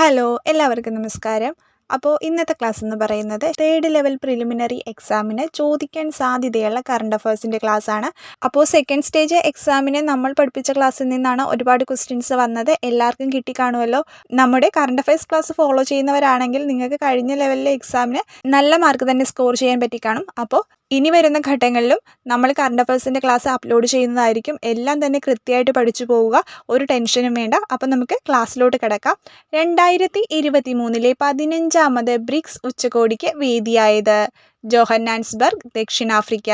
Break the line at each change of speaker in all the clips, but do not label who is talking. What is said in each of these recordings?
Hello എല്ലാവർക്കും നമസ്കാരം. അപ്പോൾ ഇന്നത്തെ ക്ലാസ് എന്ന് പറയുന്നത് തേർഡ് ലെവൽ പ്രിലിമിനറി എക്സാമിന് ചോദിക്കാൻ സാധ്യതയുള്ള കറണ്ട് അഫയേഴ്സിന്റെ ആണ്. അപ്പോൾ സെക്കൻഡ് സ്റ്റേജ് എക്സാമിന് നമ്മൾ പഠിപ്പിച്ച ക്ലാസ്സിൽ നിന്നാണ് ഒരുപാട് ക്വസ്റ്റ്യൻസ് വന്നത്. എല്ലാവർക്കും കിട്ടിക്കാണുമല്ലോ നമ്മുടെ കറണ്ട് അഫയേഴ്സ് ക്ലാസ് ഫോളോ ചെയ്യുന്നവരാണെങ്കിൽ നിങ്ങൾക്ക് കഴിഞ്ഞ ലെവലിലെ എക്സാമിന് നല്ല മാർക്ക് തന്നെ സ്കോർ ചെയ്യാൻ പറ്റിക്കാണും അപ്പോൾ ഇനി വരുന്ന ഘട്ടങ്ങളിലും നമ്മൾ കറണ്ട് അഫയേഴ്സിന്റെ ക്ലാസ് അപ്ലോഡ് ചെയ്യുന്നതായിരിക്കും. എല്ലാം തന്നെ കൃത്യമായിട്ട് പഠിച്ചു പോവുക. ഒരു ടെൻഷനും വേണ്ട. അപ്പം നമുക്ക് ക്ലാസ്സിലോട്ട് കിടക്കാം. രണ്ടായിരത്തി ഇരുപത്തി മൂന്നിലെ പതിനഞ്ചാമത് ബ്രിക്സ് ഉച്ചകോടിക്ക് വേദിയായത് ജോഹന്നാൻസ്ബർഗ് ദക്ഷിണാഫ്രിക്ക.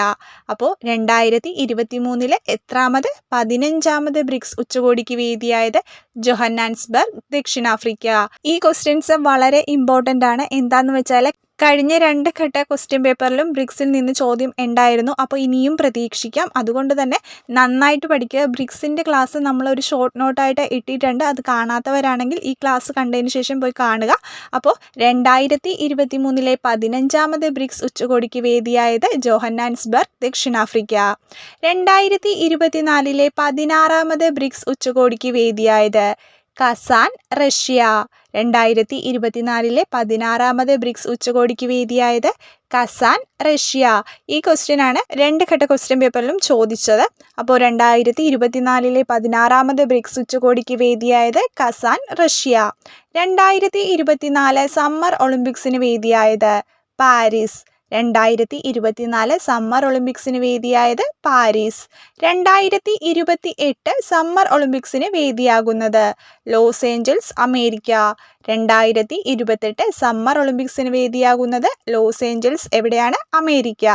അപ്പോൾ രണ്ടായിരത്തി ഇരുപത്തി മൂന്നിലെ എത്രാമത് പതിനഞ്ചാമത് ബ്രിക്സ് ഉച്ചകോടിക്ക് വേദിയായത് ജോഹന്നാൻസ്ബർഗ് ദക്ഷിണാഫ്രിക്ക. ഈ ക്വസ്റ്റ്യൻസ് വളരെ ഇമ്പോർട്ടന്റ് ആണ്. എന്താണെന്ന് വെച്ചാൽ കഴിഞ്ഞ രണ്ട് ഘട്ട ക്വസ്റ്റ്യൻ പേപ്പറിലും ബ്രിക്സിൽ നിന്ന് ചോദ്യം ഉണ്ടായിരുന്നു. അപ്പോൾ ഇനിയും പ്രതീക്ഷിക്കാം. അതുകൊണ്ട് തന്നെ നന്നായിട്ട് പഠിക്കുക. ബ്രിക്സിന്റെ ക്ലാസ് നമ്മളൊരു ഷോർട്ട് നോട്ടായിട്ട് ഇട്ടിട്ടുണ്ട്. അത് കാണാത്തവരാണെങ്കിൽ ഈ ക്ലാസ് കണ്ടതിന് ശേഷം പോയി കാണുക. അപ്പോൾ രണ്ടായിരത്തി ഇരുപത്തി മൂന്നിലെ പതിനഞ്ചാമത് ബ്രിക്സ് ഉച്ചകോടിക്ക് വേദിയായത് ജോഹന്നാൻസ്ബർഗ് ദക്ഷിണാഫ്രിക്ക. രണ്ടായിരത്തി ഇരുപത്തിനാലിലെ പതിനാറാമത് ബ്രിക്സ് ഉച്ചകോടിക്ക് വേദിയായത് കസാൻ റഷ്യ. രണ്ടായിരത്തി ഇരുപത്തിനാലിലെ പതിനാറാമത് ബ്രിക്സ് ഉച്ചകോടിക്ക് വേദിയായത് കസാൻ റഷ്യ. ഈ ക്വസ്റ്റ്യൻ ആണ് രണ്ട് ഘട്ട ക്വസ്റ്റ്യൻ പേപ്പറിലും ചോദിച്ചത്. അപ്പോൾ രണ്ടായിരത്തി ഇരുപത്തിനാലിലെ പതിനാറാമത് ബ്രിക്സ് ഉച്ചകോടിക്ക് വേദിയായത് കസാൻ റഷ്യ. രണ്ടായിരത്തി ഇരുപത്തിനാല് സമ്മർ ഒളിമ്പിക്സിന് വേദിയായത് പാരീസ്. രണ്ടായിരത്തി ഇരുപത്തിനാല് സമ്മർ ഒളിമ്പിക്സിന് വേദിയായത് പാരീസ്. രണ്ടായിരത്തി ഇരുപത്തി എട്ട് സമ്മർ ഒളിമ്പിക്സിന് വേദിയാകുന്നത് ലോസ് ഏഞ്ചൽസ് അമേരിക്ക. രണ്ടായിരത്തി ഇരുപത്തെട്ട് സമ്മർ ഒളിമ്പിക്സിന് വേദിയാകുന്നത് ലോസ് ഏഞ്ചൽസ് എവിടെയാണ്? അമേരിക്ക.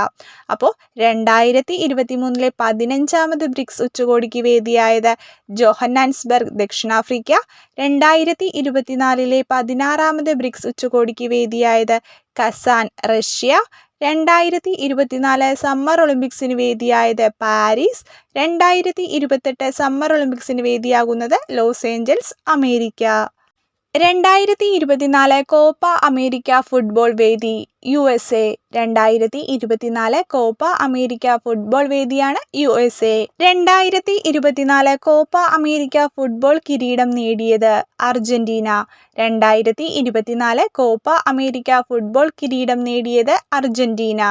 അപ്പോൾ രണ്ടായിരത്തി ഇരുപത്തി മൂന്നിലെ പതിനഞ്ചാമത് ബ്രിക്സ് ഉച്ചകോടിക്ക് വേദിയായത് ജോഹന്നാൻസ്ബർഗ് ദക്ഷിണാഫ്രിക്ക. രണ്ടായിരത്തി ഇരുപത്തിനാലിലെ പതിനാറാമത് ബ്രിക്സ് ഉച്ചകോടിക്ക് വേദിയായത് കസാൻ റഷ്യ. രണ്ടായിരത്തി ഇരുപത്തിനാല് സമ്മർ ഒളിമ്പിക്സിന് വേദിയായത് പാരീസ്. രണ്ടായിരത്തി ഇരുപത്തെട്ട് സമ്മർ ഒളിമ്പിക്സിന് വേദിയാകുന്നത് ലോസ് ഏഞ്ചൽസ് അമേരിക്ക. രണ്ടായിരത്തി ഇരുപത്തിനാല് കോപ്പ അമേരിക്ക ഫുട്ബോൾ വേദി യു എസ് എ രണ്ടായിരത്തി ഇരുപത്തിനാല് കോപ്പ അമേരിക്ക ഫുട്ബോൾ വേദിയാണ് യു എസ് എ രണ്ടായിരത്തി ഇരുപത്തിനാല് കോപ്പ അമേരിക്ക ഫുട്ബോൾ കിരീടം നേടിയത് അർജന്റീന. രണ്ടായിരത്തി ഇരുപത്തിനാല് കോപ്പ അമേരിക്ക ഫുട്ബോൾ കിരീടം നേടിയത് അർജന്റീന.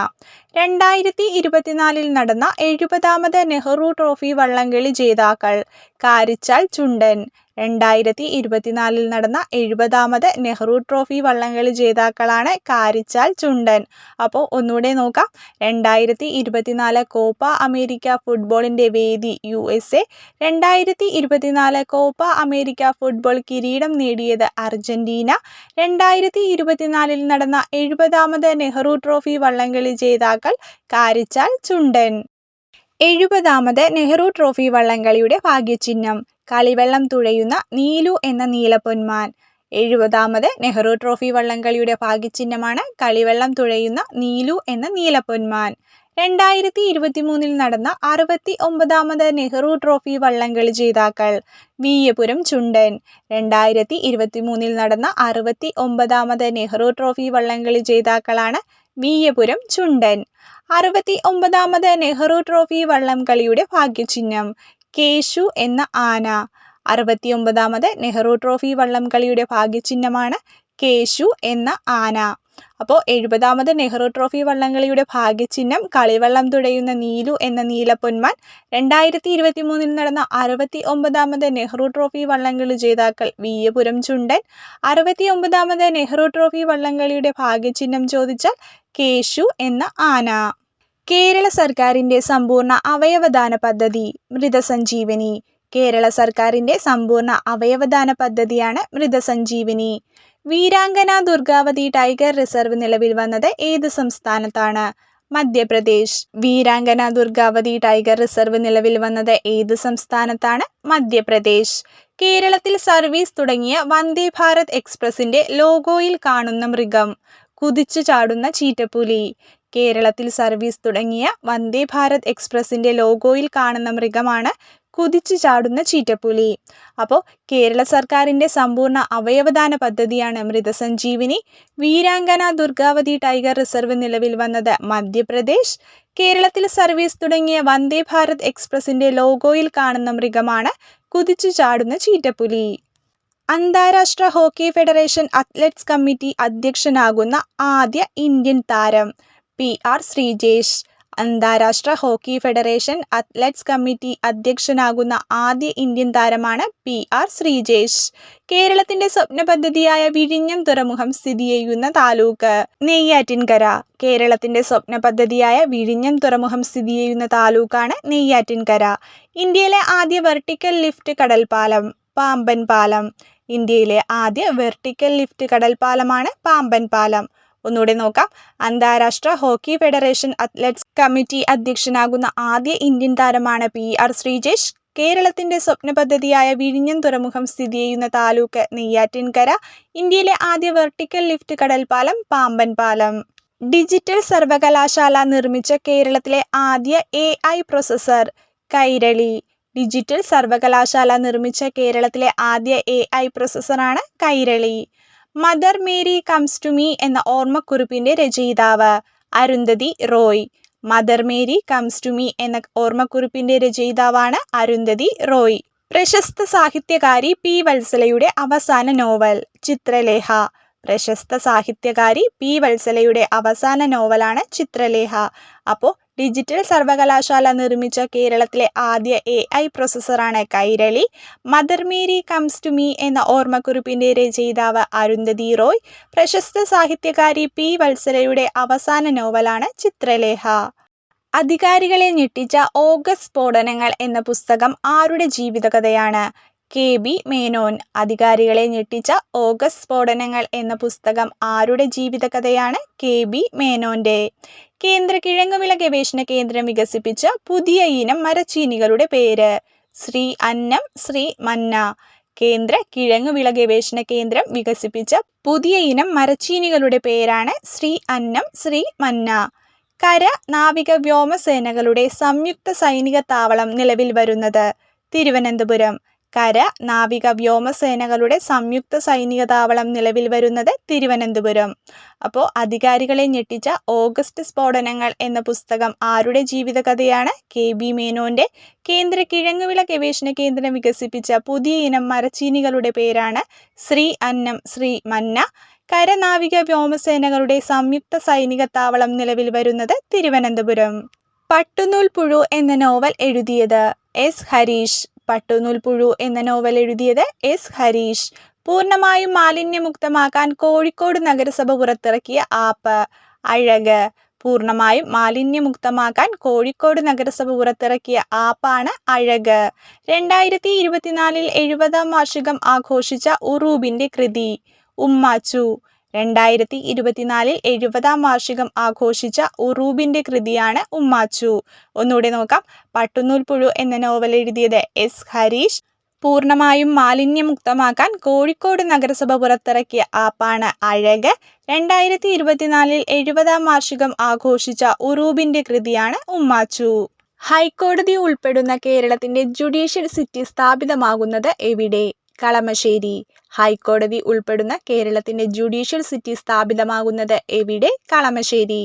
രണ്ടായിരത്തി ഇരുപത്തിനാലിൽ നടന്ന എഴുപതാമത് നെഹ്റു ട്രോഫി വള്ളംകളി ജേതാക്കൾ കാരിച്ചാൽ ചുണ്ടൻ. രണ്ടായിരത്തി ഇരുപത്തിനാലിൽ നടന്ന എഴുപതാമത് നെഹ്റു ട്രോഫി വള്ളംകളി ജേതാക്കളാണ് കാരിച്ചാൽ ചുണ്ടൻ. അപ്പോൾ ഒന്നുകൂടെ നോക്കാം. രണ്ടായിരത്തി ഇരുപത്തിനാല് കോപ്പ അമേരിക്ക ഫുട്ബോളിന്റെ വേദി യു എസ് എ. രണ്ടായിരത്തി ഇരുപത്തിനാല് കോപ്പ അമേരിക്ക ഫുട്ബോൾ കിരീടം നേടിയത് അർജന്റീന. രണ്ടായിരത്തി ഇരുപത്തിനാലിൽ നടന്ന എഴുപതാമത് നെഹ്റു ട്രോഫി വള്ളംകളി ജേതാക്കൾ കാരിച്ചാൽ ചുണ്ടൻ. എഴുപതാമത് നെഹ്റു ട്രോഫി വള്ളംകളിയുടെ ഭാഗ്യചിഹ്നം. കളിവെള്ളം തുഴയുന്ന നീലു എന്ന നീലപ്പൊന്മാൻ എഴുപതാമത് നെഹ്റു ട്രോഫി വള്ളംകളിയുടെ ഭാഗ്യചിഹ്നമാണ് കളിവെള്ളം തുഴയുന്ന നീലു എന്ന നീലപ്പൊന്മാൻ രണ്ടായിരത്തി ഇരുപത്തി മൂന്നിൽ നടന്ന അറുപത്തി ഒമ്പതാമത് നെഹ്റു ട്രോഫി വള്ളംകളി ജേതാക്കൾ വീയപുരം ചുണ്ടൻ. രണ്ടായിരത്തി ഇരുപത്തി മൂന്നിൽ നടന്ന അറുപത്തി ഒമ്പതാമത് നെഹ്റു ട്രോഫി വള്ളംകളി ജേതാക്കളാണ് വീയപുരം ചുണ്ടൻ. അറുപത്തി ഒമ്പതാമത് നെഹ്റു ട്രോഫി വള്ളംകളിയുടെ ഭാഗ്യചിഹ്നം കേശു എന്ന ആന. അറുപത്തിയൊമ്പതാമത് നെഹ്റു ട്രോഫി വള്ളംകളിയുടെ ഭാഗ്യചിഹ്നമാണ് കേശു എന്ന ആന. അപ്പോൾ എഴുപതാമത് നെഹ്റു ട്രോഫി വള്ളംകളിയുടെ ഭാഗ്യചിഹ്നം കളിവള്ളം തുഴയുന്ന നീലു എന്ന നീലപ്പൊന്മാൻ. രണ്ടായിരത്തി ഇരുപത്തി മൂന്നിൽ നടന്ന അറുപത്തി ഒമ്പതാമത് നെഹ്റു ട്രോഫി വള്ളംകളി ജേതാക്കൾ വീയപുരം ചുണ്ടൻ. അറുപത്തി ഒമ്പതാമത് നെഹ്റു ട്രോഫി വള്ളംകളിയുടെ ഭാഗ്യചിഹ്നം ചോദിച്ചാൽ കേശു എന്ന ആന. കേരള സർക്കാരിന്റെ സമ്പൂർണ അവയവദാന പദ്ധതി മൃതസഞ്ജീവനി. കേരള സർക്കാരിന്റെ സമ്പൂർണ അവയവദാന പദ്ധതിയാണ് മൃതസഞ്ജീവനി. വീരാംഗന ദുർഗാവതി ടൈഗർ റിസർവ് നിലവിൽ വന്നത് ഏത് സംസ്ഥാനത്താണ്? മധ്യപ്രദേശ്. വീരാംഗന ദുർഗാവതി ടൈഗർ റിസർവ് നിലവിൽ വന്നത് ഏത് സംസ്ഥാനത്താണ്? മധ്യപ്രദേശ്. കേരളത്തിൽ സർവീസ് തുടങ്ങിയ വന്ദേ ഭാരത് എക്സ്പ്രസിന്റെ ലോഗോയിൽ കാണുന്ന മൃഗം. കുതിച്ചു ചാടുന്ന ചീറ്റപ്പുലി. കേരളത്തിൽ സർവീസ് തുടങ്ങിയ വന്ദേ ഭാരത് എക്സ്പ്രസിന്റെ ലോഗോയിൽ കാണുന്ന മൃഗമാണ് കുതിച്ചു ചാടുന്ന ചീറ്റപ്പുലി. അപ്പോൾ കേരള സർക്കാരിന്റെ സമ്പൂർണ അവയവദാന പദ്ധതിയാണ് മൃതസഞ്ജീവിനി. വീരാംഗന ദുർഗാവതി ടൈഗർ റിസർവ് നിലവിൽ വന്നത് മധ്യപ്രദേശ്. കേരളത്തിൽ സർവീസ് തുടങ്ങിയ വന്ദേ ഭാരത് എക്സ്പ്രസിന്റെ ലോഗോയിൽ കാണുന്ന മൃഗമാണ് കുതിച്ചു ചാടുന്ന ചീറ്റപ്പുലി. അന്താരാഷ്ട്ര ഹോക്കി ഫെഡറേഷൻ അത്ലറ്റ്സ് കമ്മിറ്റി അധ്യക്ഷനാകുന്ന ആദ്യ ഇന്ത്യൻ താരം. പി ആർ ശ്രീജേഷ് അന്താരാഷ്ട്ര ഹോക്കി ഫെഡറേഷൻ അത്ലറ്റ്സ് കമ്മിറ്റി അധ്യക്ഷനാകുന്ന ആദ്യ ഇന്ത്യൻ താരമാണ് പി ആർ ശ്രീജേഷ്. കേരളത്തിന്റെ സ്വപ്ന പദ്ധതിയായ വിഴിഞ്ഞം തുറമുഖം സ്ഥിതി ചെയ്യുന്ന താലൂക്ക് നെയ്യാറ്റിൻകര. കേരളത്തിന്റെ സ്വപ്ന പദ്ധതിയായ വിഴിഞ്ഞം തുറമുഖം സ്ഥിതി ചെയ്യുന്ന താലൂക്കാണ് നെയ്യാറ്റിൻകര. ഇന്ത്യയിലെ ആദ്യ വെർട്ടിക്കൽ ലിഫ്റ്റ് കടൽപ്പാലം പാമ്പൻ പാലം ഇന്ത്യയിലെ ആദ്യ വെർട്ടിക്കൽ ലിഫ്റ്റ് കടൽപ്പാലമാണ് പാമ്പൻ പാലം ഒന്നുകൂടെ നോക്കാം. അന്താരാഷ്ട്ര ഹോക്കി ഫെഡറേഷൻ അത്ലറ്റ്സ് കമ്മിറ്റി അധ്യക്ഷനാകുന്ന ആദ്യ ഇന്ത്യൻ താരമാണ് പി ആർ ശ്രീജേഷ്. കേരളത്തിന്റെ സ്വപ്ന പദ്ധതിയായ വിഴിഞ്ഞം തുറമുഖം സ്ഥിതി ചെയ്യുന്ന താലൂക്ക് നെയ്യാറ്റിൻകര ഇന്ത്യയിലെ ആദ്യ വെർട്ടിക്കൽ ലിഫ്റ്റ് കടൽ പാലം പാമ്പൻ പാലം. ഡിജിറ്റൽ സർവകലാശാല നിർമ്മിച്ച കേരളത്തിലെ ആദ്യ A I processor Kairali. Digital സർവകലാശാല നിർമ്മിച്ച കേരളത്തിലെ ആദ്യ A I പ്രൊസസറാണ് Kairali. Mother Mary comes to me എന്ന ഓർമ്മക്കുറിപ്പിന്റെ രചയിതാവ് Arundhati Roy. Mother Mary comes to me എന്ന ഓർമ്മക്കുറിപ്പിന്റെ രചയിതാവാണ് അരുന്ധതി റോയ്. പ്രശസ്ത സാഹിത്യകാരി പി വത്സലയുടെ അവസാന നോവൽ ചിത്രലേഖ. പ്രശസ്ത സാഹിത്യകാരി പി വത്സലയുടെ അവസാന നോവലാണ് ചിത്രലേഖ. അപ്പോൾ ഡിജിറ്റൽ സർവകലാശാല നിർമ്മിച്ച കേരളത്തിലെ ആദ്യ A I പ്രൊസസറാണ് Kairali. Mother Mary comes to me എന്ന ഓർമ്മക്കുറിപ്പിന്റെ രചയിതാവ് അരുന്ധതി റോയ്. പ്രശസ്ത സാഹിത്യകാരി പി വത്സലയുടെ അവസാന നോവലാണ് ചിത്രലേഖ. അധികാരികളെ ഞെട്ടിച്ച ഓഗസ്റ്റ് സ്ഫോടനങ്ങൾ എന്ന പുസ്തകം ആരുടെ ജീവിതകഥയാണ്? K B Menon. അധികാരികളെ ഞെട്ടിച്ച ഓഗസ്റ്റ് സ്ഫോടനങ്ങൾ എന്ന പുസ്തകം ആരുടെ ജീവിതകഥയാണ്? കെ ബി മേനോന്റെ. കേന്ദ്ര കിഴങ്ങുവിള ഗവേഷണ കേന്ദ്രം വികസിപ്പിച്ച പുതിയ ഇനം മരച്ചീനികളുടെ പേര്. ശ്രീ അന്നം ശ്രീ മന്ന. കേന്ദ്ര കിഴങ്ങുവിള ഗവേഷണ കേന്ദ്രം വികസിപ്പിച്ച പുതിയ ഇനം മരച്ചീനികളുടെ പേരാണ് ശ്രീ അന്നം ശ്രീ മന്ന. കര നാവിക വ്യോമസേനകളുടെ സംയുക്ത സൈനിക താവളം നിലവിൽ വരുന്നത് തിരുവനന്തപുരം. കര നാവിക വ്യോമസേനകളുടെ സംയുക്ത സൈനിക താവളം നിലവിൽ വരുന്നത് തിരുവനന്തപുരം. അപ്പോൾ അധികാരികളെ ഞെട്ടിച്ച ഓഗസ്റ്റ് സ്ഫോടനങ്ങൾ എന്ന പുസ്തകം ആരുടെ ജീവിതകഥയാണ്? കെ ബി മേനോന്റെ കേന്ദ്ര കിഴങ്ങുവിള ഗവേഷണ കേന്ദ്രം വികസിപ്പിച്ച പുതിയ ഇനം മരച്ചീനികളുടെ പേരാണ് ശ്രീ അന്നം ശ്രീ മന്ന. കരനാവിക വ്യോമസേനകളുടെ സംയുക്ത സൈനിക താവളം നിലവിൽ വരുന്നത് തിരുവനന്തപുരം. പട്ടുനൂൽ പുഴു എന്ന നോവൽ എഴുതിയത് എസ്. ഹരീഷ്. പട്ടുനൂൽ പുഴു എന്ന നോവൽ എഴുതിയത് എസ് ഹരീഷ്. പൂർണമായും മാലിന്യമുക്തമാക്കാൻ കോഴിക്കോട് നഗരസഭ പുറത്തിറക്കിയ ആപ്പ് അഴക്. പൂർണമായും മാലിന്യമുക്തമാക്കാൻ കോഴിക്കോട് നഗരസഭ പുറത്തിറക്കിയ ആപ്പാണ് അഴക്. രണ്ടായിരത്തി ഇരുപത്തിനാലിൽ എഴുപതാം വാർഷികം ആഘോഷിച്ച ഉറൂബിന്റെ കൃതി ഉമ്മാച്ചു. രണ്ടായിരത്തി ഇരുപത്തിനാലിൽ എഴുപതാം വാർഷികം ആഘോഷിച്ച ഉറൂബിന്റെ കൃതിയാണ് ഉമ്മാച്ചു. ഒന്നുകൂടെ നോക്കാം. പട്ടുനൂൽ പുഴു എന്ന നോവൽ എഴുതിയത് എസ് ഹരീഷ്. പൂർണമായും മാലിന്യമുക്തമാക്കാൻ കോഴിക്കോട് നഗരസഭ പുറത്തിറക്കിയ ആപ്പാണ് അഴക്. രണ്ടായിരത്തി ഇരുപത്തിനാലിൽ എഴുപതാം വാർഷികം ആഘോഷിച്ച ഉറൂബിന്റെ കൃതിയാണ് ഉമ്മാച്ചു. ഹൈക്കോടതി ഉൾപ്പെടുന്ന കേരളത്തിന്റെ ജുഡീഷ്യൽ സിറ്റി സ്ഥാപിതമാകുന്നത് എവിടെ? കളമശ്ശേരി ഹൈക്കോടതി ഉൾപ്പെടുന്ന കേരളത്തിന്റെ ജുഡീഷ്യൽ സിറ്റി സ്ഥാപിതമാകുന്നത് എവിടെ? കളമശ്ശേരി.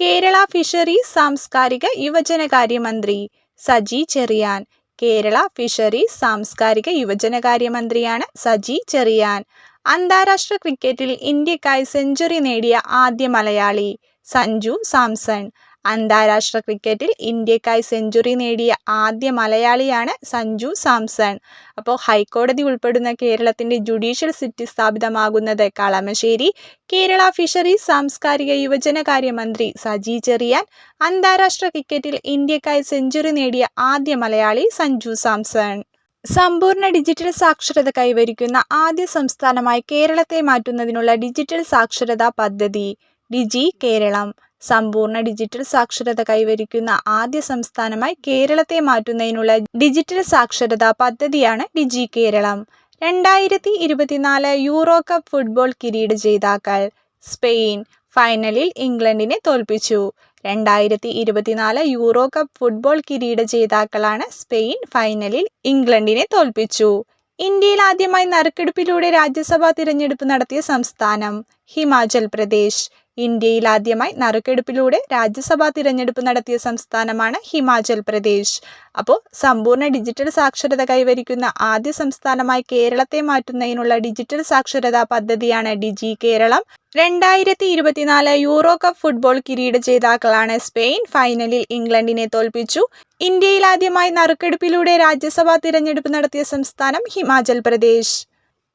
കേരള ഫിഷറി സാംസ്കാരിക യുവജനകാര്യ മന്ത്രി സജി ചെറിയാൻ. കേരള ഫിഷറി സാംസ്കാരിക യുവജനകാര്യ മന്ത്രിയാണ് സജി ചെറിയാൻ. അന്താരാഷ്ട്ര ക്രിക്കറ്റിൽ ഇന്ത്യക്കായി സെഞ്ചുറി നേടിയ ആദ്യ മലയാളി സഞ്ജു സാംസൺ. അന്താരാഷ്ട്ര ക്രിക്കറ്റിൽ ഇന്ത്യക്കായി സെഞ്ചുറി നേടിയ ആദ്യ മലയാളിയാണ് സഞ്ജു സാംസൺ. അപ്പോൾ ഹൈക്കോടതി ഉൾപ്പെടുന്ന കേരളത്തിന്റെ ജുഡീഷ്യൽ സിറ്റി സ്ഥാപിതമാകുന്നത് കളമശ്ശേരി. കേരള ഫിഷറീസ് സാംസ്കാരിക യുവജനകാര്യ മന്ത്രി സജി ചെറിയാൻ. അന്താരാഷ്ട്ര ക്രിക്കറ്റിൽ ഇന്ത്യക്കായി സെഞ്ചുറി നേടിയ ആദ്യ മലയാളി സഞ്ജു സാംസൺ. സമ്പൂർണ ഡിജിറ്റൽ സാക്ഷരത കൈവരിക്കുന്ന ആദ്യ സംസ്ഥാനമായി കേരളത്തെ മാറ്റുന്നതിനുള്ള ഡിജിറ്റൽ സാക്ഷരതാ പദ്ധതി. ഡിജി കേരളം. സമ്പൂർണ ഡിജിറ്റൽ സാക്ഷരത കൈവരിക്കുന്ന ആദ്യ സംസ്ഥാനമായി കേരളത്തെ മാറ്റുന്നതിനുള്ള ഡിജിറ്റൽ സാക്ഷരതാ പദ്ധതിയാണ് ഡിജി കേരളം രണ്ടായിരത്തി ഇരുപത്തിനാല് യൂറോ കപ്പ് ഫുട്ബോൾ കിരീട ജേതാക്കൾ സ്പെയിൻ ഫൈനലിൽ ഇംഗ്ലണ്ടിനെ തോൽപ്പിച്ചു. രണ്ടായിരത്തി ഇരുപത്തിനാല് യൂറോ കപ്പ് ഫുട്ബോൾ കിരീട ജേതാക്കളാണ് സ്പെയിൻ ഫൈനലിൽ ഇംഗ്ലണ്ടിനെ തോൽപ്പിച്ചു. ഇന്ത്യയിൽ ആദ്യമായി നറുക്കെടുപ്പിലൂടെ രാജ്യസഭാ തിരഞ്ഞെടുപ്പ് നടത്തിയ സംസ്ഥാനം ഹിമാചൽ പ്രദേശ്. ഇന്ത്യയിൽ ആദ്യമായി നറുക്കെടുപ്പിലൂടെ രാജ്യസഭാ തിരഞ്ഞെടുപ്പ് നടത്തിയ സംസ്ഥാനമാണ് ഹിമാചൽ പ്രദേശ്. അപ്പോൾ സമ്പൂർണ ഡിജിറ്റൽ സാക്ഷരത കൈവരിക്കുന്ന ആദ്യ സംസ്ഥാനമായി കേരളത്തെ മാറ്റുന്നതിനുള്ള ഡിജിറ്റൽ സാക്ഷരതാ പദ്ധതിയാണ് ഡിജി കേരളം. രണ്ടായിരത്തി ഇരുപത്തിനാല് യൂറോ കപ്പ് ഫുട്ബോൾ കിരീട ജേതാക്കളാണ് സ്പെയിൻ ഫൈനലിൽ ഇംഗ്ലണ്ടിനെ തോൽപ്പിച്ചു. ഇന്ത്യയിൽ ആദ്യമായി നറുക്കെടുപ്പിലൂടെ രാജ്യസഭാ തിരഞ്ഞെടുപ്പ് നടത്തിയ സംസ്ഥാനം ഹിമാചൽ പ്രദേശ്.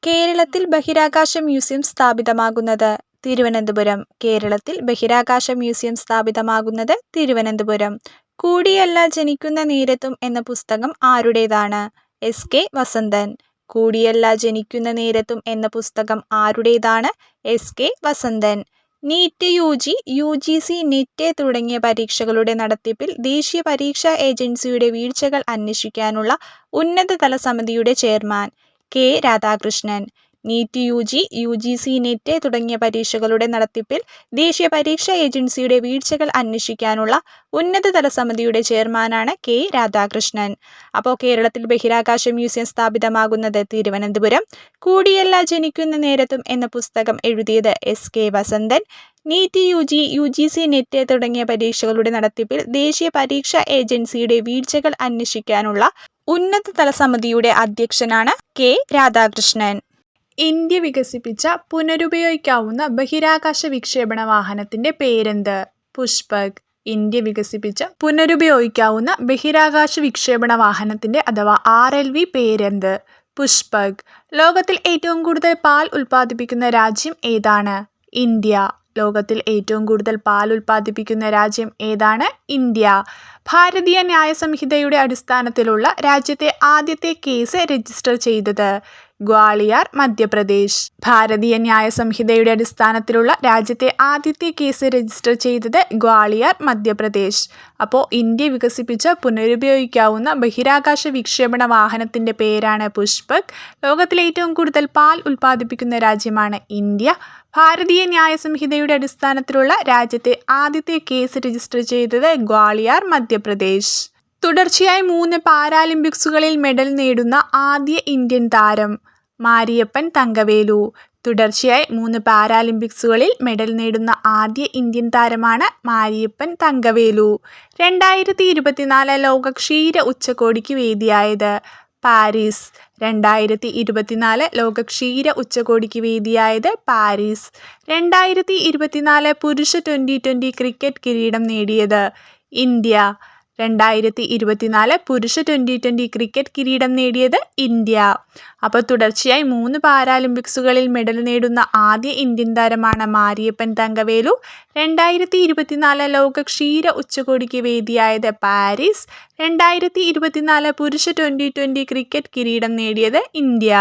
കേരളത്തിൽ ബഹിരാകാശ മ്യൂസിയം സ്ഥാപിതമാകുന്നത്. തിരുവനന്തപുരം കേരളത്തിൽ ബഹിരാകാശ മ്യൂസിയം സ്ഥാപിതമാകുന്നത് തിരുവനന്തപുരം. കൂടിയല്ല ജനിക്കുന്ന നേരത്തും എന്ന പുസ്തകം ആരുടേതാണ്? എസ്. കെ. വസന്തൻ. കൂടിയല്ല ജനിക്കുന്ന നേരത്തും എന്ന പുസ്തകം ആരുടേതാണ്? S. K. Vasanthan. NEET U G U G C NET തുടങ്ങിയ പരീക്ഷകളുടെ നടത്തിപ്പിൽ ദേശീയ പരീക്ഷാ ഏജൻസിയുടെ വീഴ്ചകൾ അന്വേഷിക്കാനുള്ള ഉന്നതതല സമിതിയുടെ chairman K. Radhakrishnan. NEET U G U G C NET തുടങ്ങിയ പരീക്ഷകളുടെ നടത്തിപ്പിൽ ദേശീയ പരീക്ഷാ ഏജൻസിയുടെ വീഴ്ചകൾ അന്വേഷിക്കാനുള്ള ഉന്നതതല സമിതിയുടെ ചെയർമാനാണ് കെ രാധാകൃഷ്ണൻ. അപ്പോൾ കേരളത്തിൽ ബഹിരാകാശ മ്യൂസിയം സ്ഥാപിതമാകുന്നത് തിരുവനന്തപുരം. കൂടിയല്ല ജനിക്കുന്ന നേരത്തും എന്ന പുസ്തകം എഴുതിയത് S K Vasanthan. NEET U G U G C NET തുടങ്ങിയ പരീക്ഷകളുടെ നടത്തിപ്പിൽ ദേശീയ പരീക്ഷാ ഏജൻസിയുടെ വീഴ്ചകൾ അന്വേഷിക്കാനുള്ള ഉന്നതതല സമിതിയുടെ അധ്യക്ഷനാണ് കെ രാധാകൃഷ്ണൻ. ഇന്ത്യ വികസിപ്പിച്ച പുനരുപയോഗിക്കാവുന്ന ബഹിരാകാശ വിക്ഷേപണ വാഹനത്തിന്റെ പേരെന്ത്? പുഷ്പക്. ഇന്ത്യ വികസിപ്പിച്ച പുനരുപയോഗിക്കാവുന്ന ബഹിരാകാശ വിക്ഷേപണ വാഹനത്തിന്റെ അഥവാ ആർ എൽ വി പേരെന്ത്? പുഷ്പക്. ലോകത്തിൽ ഏറ്റവും കൂടുതൽ പാൽ ഉൽപ്പാദിപ്പിക്കുന്ന രാജ്യം ഏതാണ്? ഇന്ത്യ. ലോകത്തിൽ ഏറ്റവും കൂടുതൽ പാൽ ഉൽപ്പാദിപ്പിക്കുന്ന രാജ്യം ഏതാണ്? ഇന്ത്യ. ഭാരതീയ ന്യായ സംഹിതയുടെ അടിസ്ഥാനത്തിലുള്ള രാജ്യത്തെ ആദ്യത്തെ കേസ് രജിസ്റ്റർ ചെയ്തത് ഗ്വാളിയർ മധ്യപ്രദേശ്. ഭാരതീയ ന്യായ സംഹിതയുടെ അടിസ്ഥാനത്തിലുള്ള രാജ്യത്തെ ആദ്യത്തെ കേസ് രജിസ്റ്റർ ചെയ്തത് ഗ്വാളിയാർ മധ്യപ്രദേശ്. അപ്പോൾ ഇന്ത്യ വികസിപ്പിച്ച പുനരുപയോഗിക്കാവുന്ന ബഹിരാകാശ വിക്ഷേപണ വാഹനത്തിന്റെ പേരാണ് പുഷ്പക്. ലോകത്തിലെ ഏറ്റവും കൂടുതൽ പാൽ ഉൽപ്പാദിപ്പിക്കുന്ന രാജ്യമാണ് ഇന്ത്യ. ഭാരതീയ ന്യായ സംഹിതയുടെ അടിസ്ഥാനത്തിലുള്ള രാജ്യത്തെ ആദ്യത്തെ കേസ് രജിസ്റ്റർ ചെയ്തത് ഗ്വാളിയാർ മധ്യപ്രദേശ്. തുടർച്ചയായി മൂന്ന് പാരാലിമ്പിക്സുകളിൽ മെഡൽ നേടുന്ന ആദ്യ ഇന്ത്യൻ താരം മാരിയപ്പൻ തങ്കവേലു. തുടർച്ചയായി മൂന്ന് പാരാലിമ്പിക്സുകളിൽ മെഡൽ നേടുന്ന ആദ്യ ഇന്ത്യൻ താരമാണ് മാരിയപ്പൻ തങ്കവേലു. രണ്ടായിരത്തി ഇരുപത്തിനാല് ലോക ക്ഷീര ഉച്ചകോടിക്ക് വേദിയായത് പാരീസ്. രണ്ടായിരത്തി ഇരുപത്തിനാല് ലോക ക്ഷീര ഉച്ചകോടിക്ക് വേദിയായത് പാരീസ്. രണ്ടായിരത്തി ഇരുപത്തിനാല് പുരുഷ ട്വന്റി ട്വന്റി ക്രിക്കറ്റ് കിരീടം നേടിയത് ഇന്ത്യ. രണ്ടായിരത്തി ഇരുപത്തിനാല് പുരുഷ ട്വന്റി ട്വന്റി ക്രിക്കറ്റ് കിരീടം നേടിയത് ഇന്ത്യ. അപ്പോൾ തുടർച്ചയായി മൂന്ന് പാരാലിമ്പിക്സുകളിൽ മെഡൽ നേടുന്ന ആദ്യ ഇന്ത്യൻ താരമാണ് മാരിയപ്പൻ തങ്കവേലു. രണ്ടായിരത്തി ഇരുപത്തിനാല് ലോക ക്ഷീര ഉച്ചകോടിക്ക് വേദിയായത് പാരീസ്. രണ്ടായിരത്തി ഇരുപത്തിനാല് പുരുഷ ട്വന്റി ട്വന്റി ക്രിക്കറ്റ് കിരീടം നേടിയത് ഇന്ത്യ.